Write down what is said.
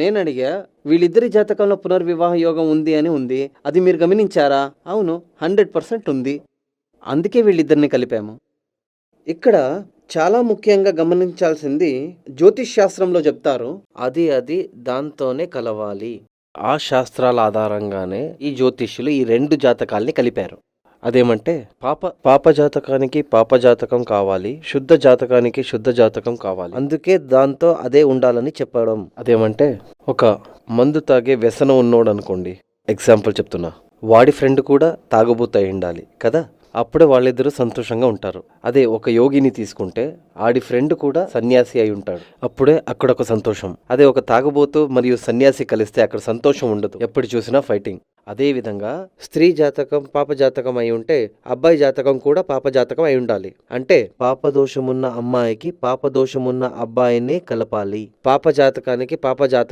నేను అడిగా వీళ్ళిద్దరి జాతకంలో పునర్వివాహ యోగం ఉంది అని ఉంది అది మీరు గమనించారా? అవును హండ్రెడ్ పర్సెంట్ ఉంది. అందుకే వీళ్ళిద్దరిని కలిపాము. ఇక్కడ చాలా ముఖ్యంగా గమనించాల్సింది జ్యోతిష్ శాస్త్రంలో చెప్తారు అది అది దాంతోనే కలవాలి. ఆ శాస్త్రాల ఆధారంగానే ఈ జ్యోతిష్యులు ఈ రెండు జాతకాల్ని కలిపారు. అదేమంటే పాప పాప జాతకానికి పాప జాతకం కావాలి శుద్ధ జాతకానికి శుద్ధ జాతకం కావాలి. అందుకే దాంతో అదే ఉండాలని చెప్పడం. అదేమంటే ఒక మందు తాగే వ్యసనం ఉన్నోడు అనుకోండి ఎగ్జాంపుల్ చెప్తున్నా. వాడి ఫ్రెండ్ కూడా తాగుబోతు ఉండాలి కదా? అప్పుడే వాళ్ళిద్దరూ సంతోషంగా ఉంటారు. అదే ఒక యోగిని తీసుకుంటే ఆడి ఫ్రెండ్ కూడా సన్యాసి అయి ఉంటాడు. అప్పుడే అక్కడ ఒక సంతోషం. అదే ఒక తాగబోతు మరియు సన్యాసి కలిస్తే అక్కడ సంతోషం ఉండదు. ఎప్పుడు చూసినా ఫైటింగ్. అదేవిధంగా స్త్రీ జాతకం పాప జాతకం అయి ఉంటే అబ్బాయి జాతకం కూడా పాప జాతకం అయి ఉండాలి. అంటే పాప దోషమున్న అమ్మాయికి పాప దోషమున్న అబ్బాయిని కలపాలి. పాప జాతకానికి పాప జాతకం